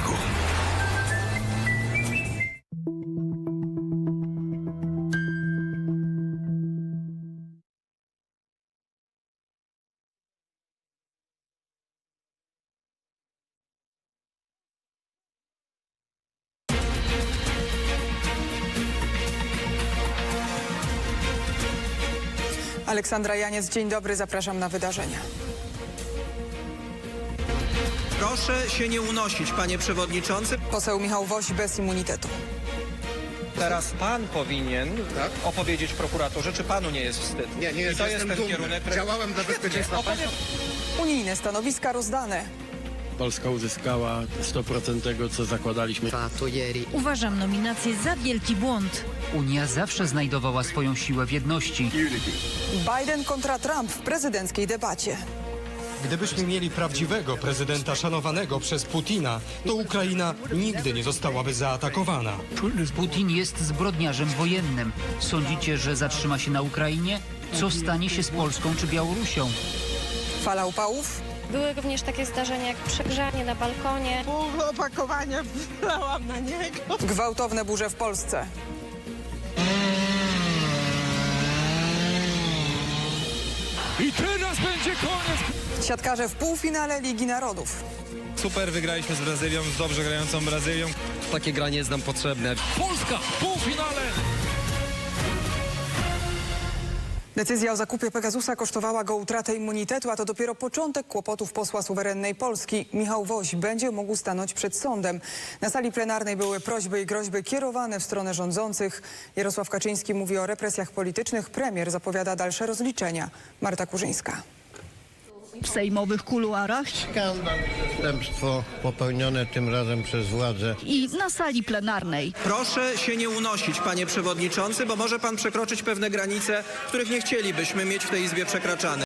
chłopaku. Aleksandra Janiec, dzień dobry, zapraszam na wydarzenia. Proszę się nie unosić, panie przewodniczący. Poseł Michał Woś bez immunitetu. Teraz pan powinien opowiedzieć prokuratorze, czy panu nie jest wstyd. Nie, nie I jest, to jestem jest ten dumny. kierunek. Działałem dla bezpieczeństwa państwa. Unijne stanowiska rozdane. Polska uzyskała 100% tego, co zakładaliśmy. Uważam nominację za wielki błąd. Unia zawsze znajdowała swoją siłę w jedności. Biden kontra Trump w prezydenckiej debacie. Gdybyśmy mieli prawdziwego prezydenta szanowanego przez Putina, to Ukraina nigdy nie zostałaby zaatakowana. Putin jest zbrodniarzem wojennym. Sądzicie, że zatrzyma się na Ukrainie? Co stanie się z Polską czy Białorusią? Fala upałów, Były również takie zdarzenia jak przegrzanie na balkonie. gwałtowne burze w Polsce. I teraz będzie koniec! Siatkarze w półfinale Ligi Narodów. Super, wygraliśmy z Brazylią, z dobrze grającą Brazylią. Takie granie jest nam potrzebne. Polska w półfinale! Decyzja o zakupie Pegasusa kosztowała go utratę immunitetu, a to dopiero początek kłopotów posła suwerennej Polski. Michał Woś będzie mógł stanąć przed sądem. Na sali plenarnej były prośby i groźby kierowane w stronę rządzących. Jarosław Kaczyński mówi o represjach politycznych. Premier zapowiada dalsze rozliczenia. Marta Kurzyńska. W sejmowych kuluarach Skandal, przestępstwo popełnione tym razem przez władze. i na sali plenarnej. Proszę się nie unosić, panie przewodniczący, bo może pan przekroczyć pewne granice, których nie chcielibyśmy mieć w tej izbie przekraczane.